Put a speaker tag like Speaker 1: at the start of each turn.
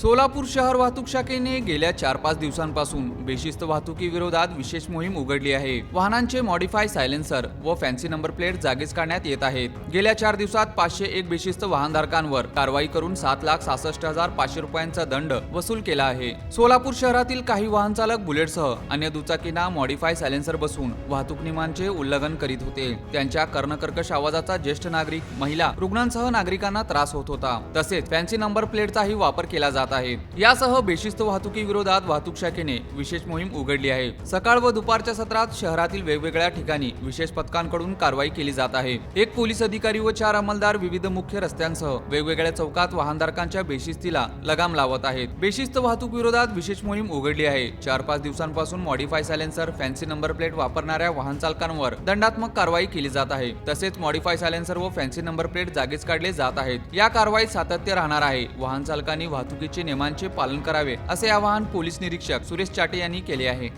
Speaker 1: सोलापूर शहर वाहतूक शाखेने गेल्या चार पाच दिवसांपासून बेशिस्त वाहतुकीविरोधात विशेष मोहीम उघडली आहे. वाहनांचे मॉडिफाय सायलेन्सर व फॅन्सी नंबर प्लेट जागीच काढण्यात येत आहेत. गेल्या चार दिवसात पाचशे एक बेशिस्त वाहनधारकांवर कारवाई करून सात लाख सहासष्ट हजार पाचशे रुपयांचा दंड वसूल केला आहे. सोलापूर शहरातील काही वाहन चालक बुलेटसह अन्य दुचाकींना मॉडिफाय सायलेन्सर बसून वाहतूक नियमांचे उल्लंघन करीत होते. त्यांच्या कर्णकर्कश आवाजाचा ज्येष्ठ नागरिक महिला रुग्णांसह नागरिकांना त्रास होत होता. तसेच फॅन्सी नंबर प्लेटचाही वापर केला जात आहे यासह बेशिस्त वाहतुकी विरोधात वाहतूक शाखेने विशेष मोहीम उघडली आहे. सकाळ व दुपारच्या सत्रात शहरातील वेगवेगळ्या ठिकाणी विशेष पथकांकडून कारवाई केली जात आहे. एक पोलीस अधिकारी व चार अंमलदार विविध मुख्य रस्त्यांसह वेगवेगळ्या चौकात वाहनधारकांच्या बेशिस्तीला लगाम लावत आहेत. बेशिस्त वाहतूक विरोधात विशेष मोहीम उघडली आहे. चार पाच दिवसांपासून modify silencer fancy number plate वापरणाऱ्या वाहन चालकांवर दंडात्मक कारवाई केली जात आहे. तसेच मॉडिफाय सायलेन्सर व फॅन्सी नंबर प्लेट जागीच काढले जात आहेत. या कारवाईत सातत्य राहणार आहे. वाहन चालकांनी वाहतुकीचे नियमांचे पालन करावे असे आवाहन पोलीस निरीक्षक सुरेश चाटे यांनी केले आहे.